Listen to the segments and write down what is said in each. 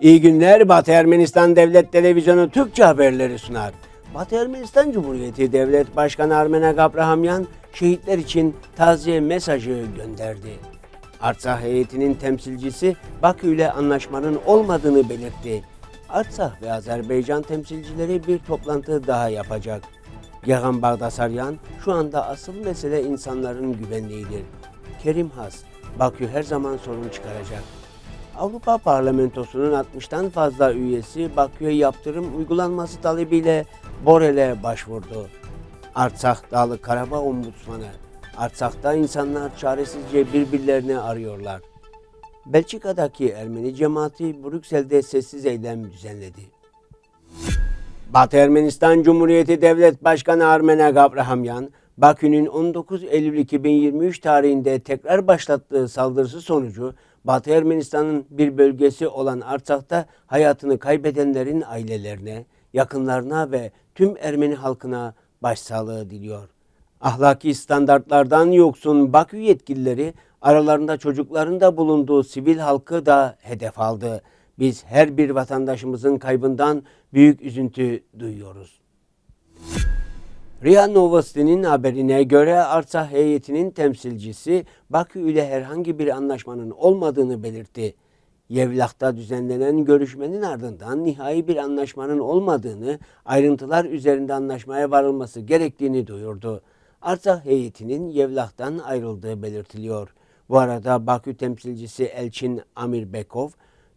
İyi günler Batı Ermenistan Devlet Televizyonu Türkçe haberleri sunar. Batı Ermenistan Cumhuriyeti Devlet Başkanı Armenak Abrahamyan şehitler için taziye mesajı gönderdi. Artsakh heyetinin temsilcisi Bakü ile anlaşmanın olmadığını belirtti. Artsakh ve Azerbaycan temsilcileri bir toplantı daha yapacak. Gerhan Bagdasaryan şu anda asıl mesele insanların güvenliğidir. Kerim Has, Bakü her zaman sorun çıkaracak. Avrupa Parlamentosu'nun 60'tan fazla üyesi Bakü'ye yaptırım uygulanması talebiyle Borel'e başvurdu. Artsakh Dağlı Karabağ Ombudsmanı, Artsak'ta insanlar çaresizce birbirlerini arıyorlar. Belçika'daki Ermeni cemaati Brüksel'de sessiz eylem düzenledi. Batı Ermenistan Cumhuriyeti Devlet Başkanı Armenak Abrahamyan, Bakü'nün 19 Eylül 2023 tarihinde tekrar başlattığı saldırısı sonucu Batı Ermenistan'ın bir bölgesi olan Artsak'ta hayatını kaybedenlerin ailelerine, yakınlarına ve tüm Ermeni halkına başsağlığı diliyor. Ahlaki standartlardan yoksun Bakü yetkilileri aralarında çocukların da bulunduğu sivil halkı da hedef aldı. Biz her bir vatandaşımızın kaybından büyük üzüntü duyuyoruz. RIA Novosti'nin haberine göre Artsakh heyetinin temsilcisi Bakü ile herhangi bir anlaşmanın olmadığını belirtti. Yevlak'ta düzenlenen görüşmenin ardından nihai bir anlaşmanın olmadığını, ayrıntılar üzerinde anlaşmaya varılması gerektiğini duyurdu. Artsakh heyetinin Yevlak'tan ayrıldığı belirtiliyor. Bu arada Bakü temsilcisi Elçin Amirbekov,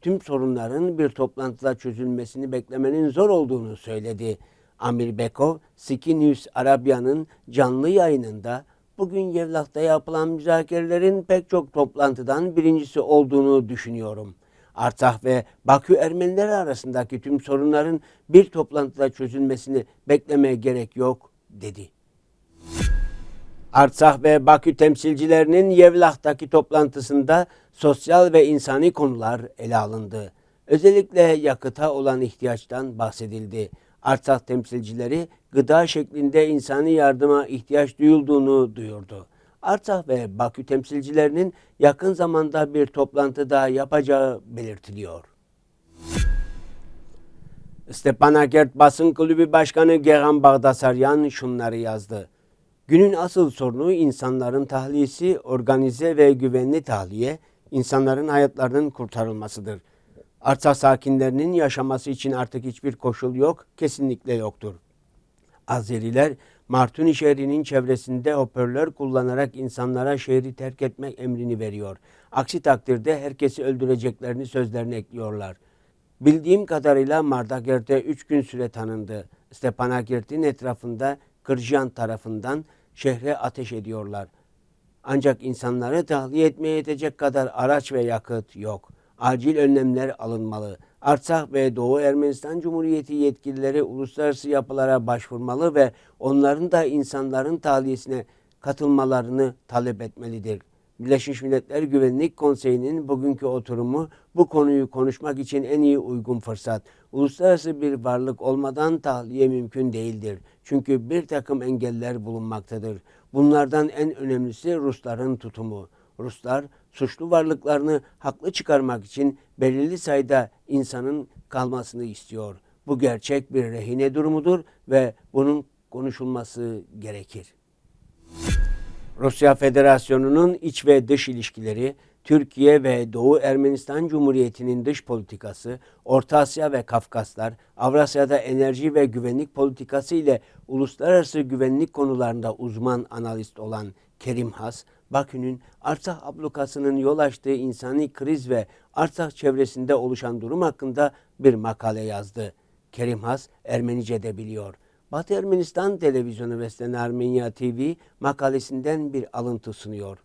tüm sorunların bir toplantıda çözülmesini beklemenin zor olduğunu söyledi. Amir Bekov, Siki News Arabya'nın canlı yayınında bugün Yevlak'ta yapılan müzakerelerin pek çok toplantıdan birincisi olduğunu düşünüyorum. Artsakh ve Bakü Ermenileri arasındaki tüm sorunların bir toplantıda çözülmesini beklemeye gerek yok, dedi. Artsakh ve Bakü temsilcilerinin Yevlak'taki toplantısında sosyal ve insani konular ele alındı. Özellikle yakıta olan ihtiyaçtan bahsedildi. Artsakh temsilcileri gıda şeklinde insani yardıma ihtiyaç duyulduğunu duyurdu. Artsakh ve Bakü temsilcilerinin yakın zamanda bir toplantı daha yapacağı belirtiliyor. Stepanakert Basın Kulübü Başkanı Gerhan Bagdasaryan şunları yazdı. Günün asıl sorunu insanların tahliyesi, organize ve güvenli tahliye, insanların hayatlarının kurtarılmasıdır. Artsakh sakinlerinin yaşaması için artık hiçbir koşul yok, kesinlikle yoktur. Azeriler, Martuni şehrinin çevresinde hoparlör kullanarak insanlara şehri terk etmek emrini veriyor. Aksi takdirde herkesi öldüreceklerini sözlerine ekliyorlar. Bildiğim kadarıyla Mardakert'e 3 gün süre tanındı. Stepanakert'in etrafında Kırjan tarafından şehre ateş ediyorlar. Ancak insanları tahliye etmeye yetecek kadar araç ve yakıt yok. Acil önlemler alınmalı. Artsakh ve Doğu Ermenistan Cumhuriyeti yetkilileri uluslararası yapılara başvurmalı ve onların da insanların tahliyesine katılmalarını talep etmelidir. Birleşmiş Milletler Güvenlik Konseyi'nin bugünkü oturumu bu konuyu konuşmak için en iyi uygun fırsat. Uluslararası bir varlık olmadan tahliye mümkün değildir. Çünkü bir takım engeller bulunmaktadır. Bunlardan en önemlisi Rusların tutumu. Ruslar suçlu varlıklarını haklı çıkarmak için belirli sayıda insanın kalmasını istiyor. Bu gerçek bir rehine durumudur ve bunun konuşulması gerekir. Rusya Federasyonu'nun iç ve dış ilişkileri, Türkiye ve Doğu Ermenistan Cumhuriyeti'nin dış politikası, Orta Asya ve Kafkaslar, Avrasya'da enerji ve güvenlik politikası ile uluslararası güvenlik konularında uzman analist olan Kerim Has, Bakü'nün Artsakh ablukasının yol açtığı insani kriz ve Artsakh çevresinde oluşan durum hakkında bir makale yazdı. Kerim Has Ermenice de biliyor. Batı Ermenistan Televizyonu Veslen Armenya TV makalesinden bir alıntı sunuyor.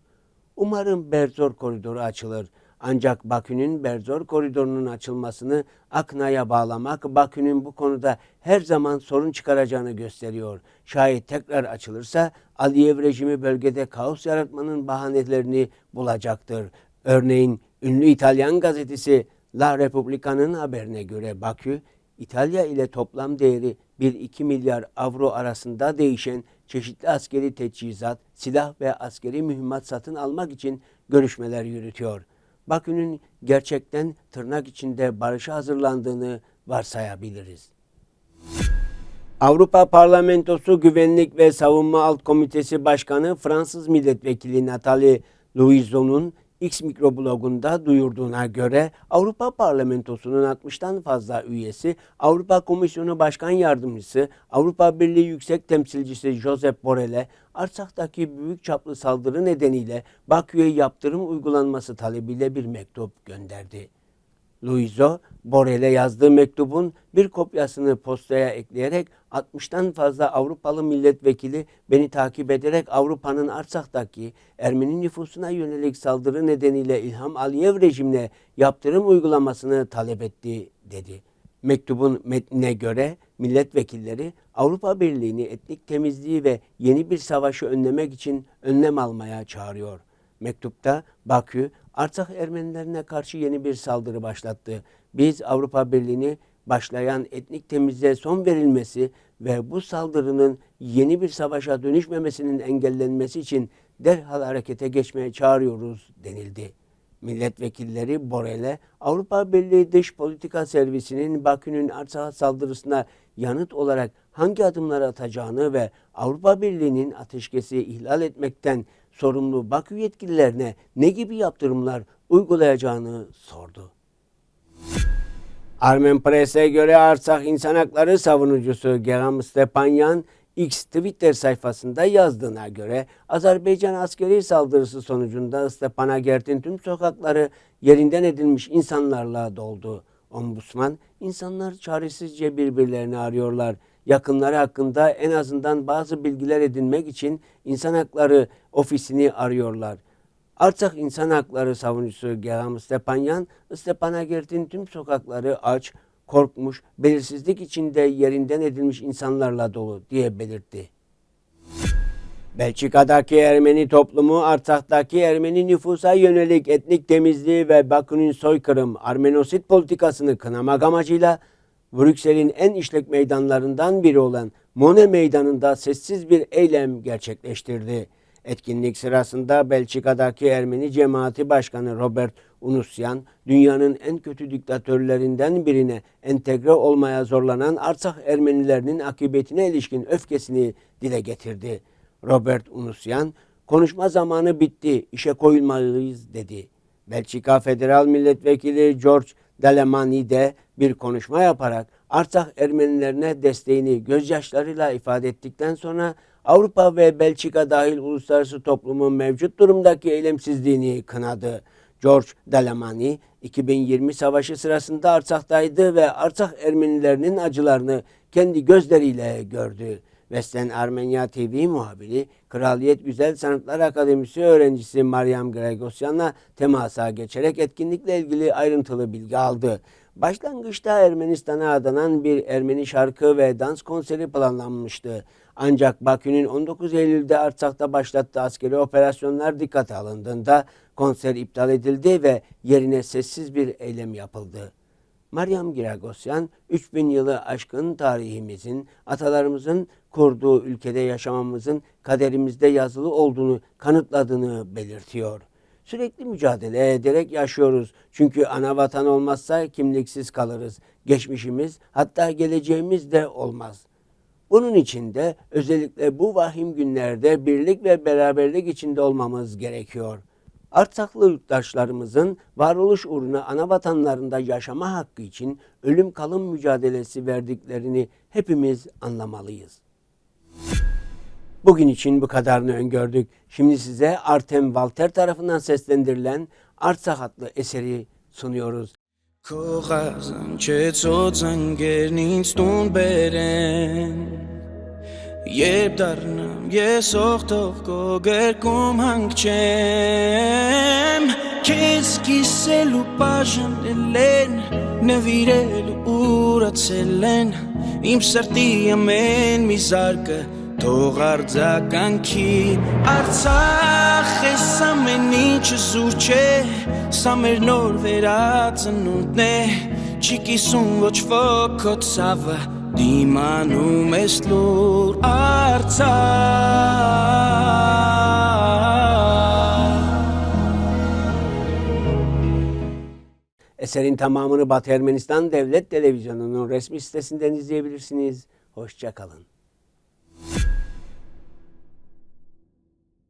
Umarım Berzor koridoru açılır. Ancak Bakü'nün Berzor koridorunun açılmasını Akna'ya bağlamak Bakü'nün bu konuda her zaman sorun çıkaracağını gösteriyor. Şayet tekrar açılırsa Aliyev rejimi bölgede kaos yaratmanın bahanelerini bulacaktır. Örneğin ünlü İtalyan gazetesi La Repubblica'nın haberine göre Bakü, İtalya ile toplam değeri 1-2 milyar avro arasında değişen çeşitli askeri teçhizat, silah ve askeri mühimmat satın almak için görüşmeler yürütüyor. Bakü'nün gerçekten tırnak içinde barışa hazırlandığını varsayabiliriz. Avrupa Parlamentosu Güvenlik ve Savunma Alt Komitesi Başkanı Fransız Milletvekili Nathalie Louiseau'nun X mikroblogunda duyurduğuna göre Avrupa Parlamentosu'nun 60'tan fazla üyesi, Avrupa Komisyonu Başkan Yardımcısı, Avrupa Birliği Yüksek Temsilcisi Josep Borrell'e Artsak'taki büyük çaplı saldırı nedeniyle Bakü'ye yaptırım uygulanması talebiyle bir mektup gönderdi. Luizo, Borel'e yazdığı mektubun bir kopyasını postaya ekleyerek 60'tan fazla Avrupalı milletvekili beni takip ederek Avrupa'nın Arsak'taki Ermeni nüfusuna yönelik saldırı nedeniyle İlham Aliyev rejimine yaptırım uygulamasını talep etti dedi. Mektubun metnine göre milletvekilleri Avrupa Birliği'ni etnik temizliği ve yeni bir savaşı önlemek için önlem almaya çağırıyor. Mektupta Bakü, Arsak Ermenilerine karşı yeni bir saldırı başlattı. Biz Avrupa Birliği'ni başlayan etnik temizliğe son verilmesi ve bu saldırının yeni bir savaşa dönüşmemesinin engellenmesi için derhal harekete geçmeye çağırıyoruz denildi. Milletvekilleri Borel'e Avrupa Birliği Dış Politika Servisi'nin Bakü'nün Arsak saldırısına yanıt olarak hangi adımlar atacağını ve Avrupa Birliği'nin ateşkesi ihlal etmekten sorumlu Bakü yetkililerine ne gibi yaptırımlar uygulayacağını sordu. Armen Press'e göre Arsak İnsan Hakları savunucusu Geram Stepanyan X Twitter sayfasında yazdığına göre Azerbaycan askeri saldırısı sonucunda Stepanakert'in tüm sokakları yerinden edilmiş insanlarla doldu. Ombudsman, insanlar çaresizce birbirlerini arıyorlar yakınları hakkında en azından bazı bilgiler edinmek için insan hakları ofisini arıyorlar. Artık insan hakları savunucusu Gerham Stepanyan, Stepanakert'in tüm sokakları aç, korkmuş, belirsizlik içinde yerinden edilmiş insanlarla dolu diye belirtti. Belçika'daki Ermeni toplumu Artsak'taki Ermeni nüfusa yönelik etnik temizliği ve Bakü'nün soykırım, Armenosit politikasını kınamak amacıyla Brüksel'in en işlek meydanlarından biri olan Mone Meydanı'nda sessiz bir eylem gerçekleştirdi. Etkinlik sırasında Belçika'daki Ermeni Cemaati Başkanı Robert Unusyan, dünyanın en kötü diktatörlerinden birine entegre olmaya zorlanan Arsak Ermenilerinin akıbetine ilişkin öfkesini dile getirdi. Robert Unusyan, konuşma zamanı bitti, işe koyulmalıyız dedi. Belçika Federal Milletvekili George Dalemani de bir konuşma yaparak Arsak Ermenilerine desteğini gözyaşlarıyla ifade ettikten sonra Avrupa ve Belçika dahil uluslararası toplumun mevcut durumdaki eylemsizliğini kınadı. George Dalemani 2020 savaşı sırasında Arsak'taydı ve Arsak Ermenilerinin acılarını kendi gözleriyle gördü. Western Armenya TV muhabiri, Kraliyet Güzel Sanatlar Akademisi öğrencisi Maryam Gregosyan'la temasa geçerek etkinlikle ilgili ayrıntılı bilgi aldı. Başlangıçta Ermenistan'a adanan bir Ermeni şarkı ve dans konseri planlanmıştı. Ancak Bakü'nün 19 Eylül'de Artsak'ta başlattığı askeri operasyonlar dikkate alındığında konser iptal edildi ve yerine sessiz bir eylem yapıldı. Meryem Giragosyan 3000 yılı aşkın tarihimizin, atalarımızın kurduğu ülkede yaşamamızın kaderimizde yazılı olduğunu kanıtladığını belirtiyor. Sürekli mücadele ederek yaşıyoruz. Çünkü ana vatan olmazsa kimliksiz kalırız. Geçmişimiz hatta geleceğimiz de olmaz. Bunun için de özellikle bu vahim günlerde birlik ve beraberlik içinde olmamız gerekiyor.'' Artsaklı yurttaşlarımızın varoluş uğruna ana vatanlarında yaşama hakkı için ölüm kalım mücadelesi verdiklerini hepimiz anlamalıyız. Bugün için bu kadarını öngördük. Şimdi size Artem Walter tarafından seslendirilen Artsak adlı eseri sunuyoruz. Քողազան չեցոց անգերն ինձ տուն բերեն Երբ դառնամ ես ողտով կոգերկում հանգչեմ Քեզ կիսելու բաժանել են Նվիրելու ուրացել են Իմ սրտի ամեն մի զարկը Թող արձականքի Արցախ ես ամեն ինչը զուր չէ Սա մեր նոր վերածնունդն է Չի կիսում ոչ ոք քո ցավը Դիմանում ես լուր արցախ Eserin tamamını Batı Ermenistan Devlet Televizyonu'nun resmi sitesinden izleyebilirsiniz. Hoşçakalın.